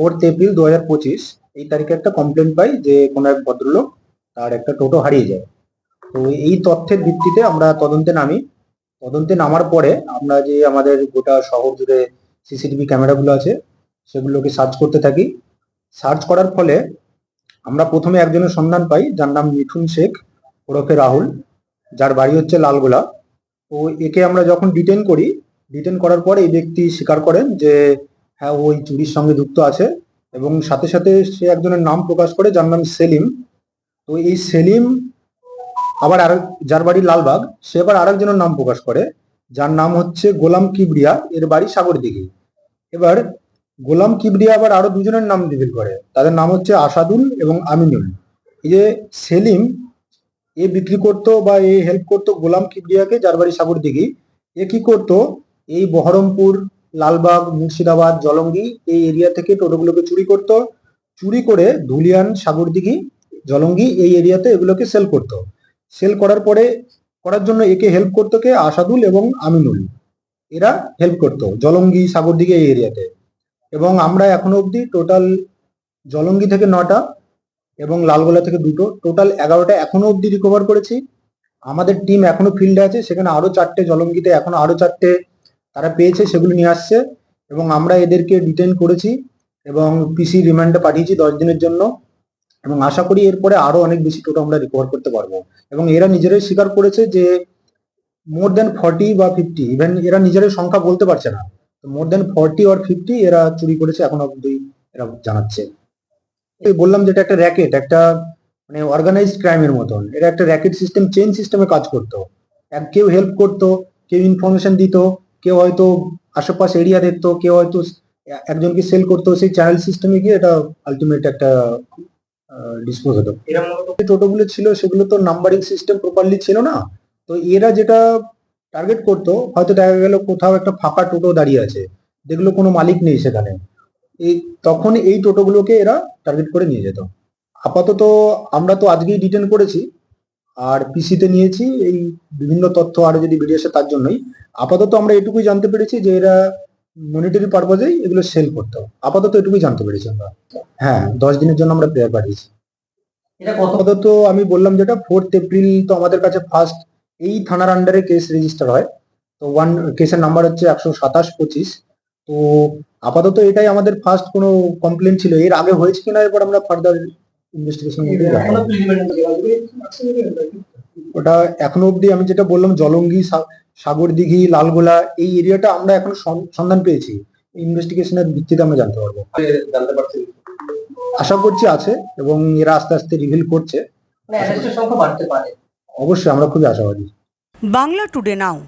Fourth April দু হাজার পঁচিশ এই তারিখে একটা কমপ্লেন পাই যে কোনো এক ভদ্রলোক তার একটা টোটো হারিয়ে যায়। তো এই তথ্যের ভিত্তিতে আমরা তদন্তে নামি। তদন্তে নামার পরে আমরা যে আমাদের গোটা শহর জুড়ে সিসিটিভি ক্যামেরাগুলো আছে, সেগুলোকে সার্চ করতে থাকি। সার্চ করার ফলে আমরা প্রথমে একজনের সন্ধান পাই, যার নাম মিঠুন শেখ, ওরফে রাহুল, যার বাড়ি হচ্ছে লালগোলা। তো একে আমরা যখন ডিটেন করি ডিটেন করার পর এই ব্যক্তি স্বীকার করেন যে হ্যাঁ ওই চুরির সঙ্গে যুক্ত আছে এবং সাথে সাথে সে একজনের নাম প্রকাশ করে যার নাম সেলিম। তো এই সেলিম আবার আর যার বাড়ি লালবাগ, সে আবার আরেকজনের নাম প্রকাশ করে, যার নাম হচ্ছে গোলাম কিবরিয়া, এর বাড়ি সাগরদিঘি। এবার গোলাম কিবরিয়া আবার আরও দুজনের নাম রিভিল করে, তাদের নাম হচ্ছে আসাদুল এবং আমিনুল। এই যে সেলিম, এ বিক্রি করতো বা এ হেল্প করতো গোলাম কিবরিয়াকে, যার বাড়ি সাগরদিঘি। এ কি করতো? এই বহরমপুর লালবাগ, মুর্শিদাবাদ, জলঙ্গি এই এরিয়া থেকে টোটোগুলোকে চুরি করতো। চুরি করে ধুলিয়ান, সাগরদিঘি, জলঙ্গি এই এরিয়াতে এগুলোকে সেল করতো। সেল করার পরে, করার জন্য একে হেল্প করতো কে? আসাদুল এবং আমিনুল। এরা হেল্প করতো জলঙ্গি, সাগরদিঘি এই এরিয়াতে এবং আমরা এখনও অবধি টোটাল জলঙ্গি থেকে নটা এবং লালগোলা থেকে দুটো। টোটাল এগারোটা এখনও অবধি রিকভার করেছি। আমাদের টিম এখনও ফিল্ডে আছে। সেখানে আরও চারটে জলঙ্গিতে, এখনও আরও চারটে তারা পেয়েছে, সেগুলো নিয়ে আসছে এবং আমরা এদেরকে ডিটেন করেছি এবং পিসি রিমান্ডে পাঠিয়েছি দশ দিনের জন্য এবং আশা করি এরপরে আরও অনেক বেশি টোটো আমরা রিকভার করতে পারব। এবং এরা নিজেরাই স্বীকার করেছে যে মোর দেন ফর্টি বা ফিফটি ইভেন এরা নিজেরাই সংখ্যা বলতে পারছে না more than forty or fifty এরা চুরি করেছে এখন অব্দি এরা জানাচ্ছে। বললাম যেটা একটা র্যাকেট একটা মানে অর্গানাইজড ক্রাইমের মতন, এটা একটা র্যাকেট সিস্টেম চেন সিস্টেমে কাজ করতো। কেউ হেল্প করতো, কেউ ইনফরমেশন দিত কেউ হয়তো আশেপাশে এরিয়া দেখতো কেউ হয়তো একজনকে সেল করতো সেই চ্যানেল সিস্টেমে গিয়ে এটা আলটিমেট একটা ডিসপোজ হতো। টোটোগুলো ছিল সেগুলো তো নাম্বারিং সিস্টেম প্রপারলি ছিল না। তো এরা যেটা টার্গেট করতো হয়তো দেখা গেল কোথাও একটা ফাঁকা টোটো দাঁড়িয়ে আছে যেগুলো কোনো মালিক নেই সেখানে। এই তখন এই টোটোগুলোকে এরা টার্গেট করে নিয়ে যেত। আপাতত আমরা তো আজকেই ডিটেন করেছি আর পিসিতে নিয়েছি এই বিভিন্ন তথ্য আরও যদি বেরিয়ে আসে তার জন্যই। আপাতত আমরা এটুকুই জানতে পেরেছি যে এরা মনিটারি পারপাজেই এগুলো সেল করতে। হবে আপাতত এটুকুই জানতে পেরেছি আমরা। হ্যাঁ দশ দিনের জন্য আমরা প্রেয়ার পাঠিয়েছি। এটা আপাতত আমি বললাম যেটা ফোর্থ এপ্রিল তো আমাদের কাছে ফার্স্ট এই থানার আন্ডারে কেস রেজিস্টার হয়। তো ওয়ান কেসের নাম্বার হচ্ছে একশো সাতাশ পঁচিশ। তো আপাতত এটাই আমাদের ফার্স্ট কোনো কমপ্লেন ছিল। এর আগে হয়েছে কিনা এরপর আমরা ফার্দার ইনভেস্টিগেশন ওটা এখনও অবধি আমি যেটা বললাম জলঙ্গি সাগরদিঘি লালগোলা এই এরিয়াটা আমরা এখন সন্ধান পেয়েছি। ইনভেস্টিগেশনের ভিত্তিতে আমরা জানতে পারব। জানতে পারছেন? আশা করছি আছে এবং এরা আস্তে আস্তে রিভিল করছে। মানে অ্যারেস্টের সংখ্যা বাড়তে পারে। অবশ্যই আমরা খুবই আশাবাদী। বাংলা টুডে নাও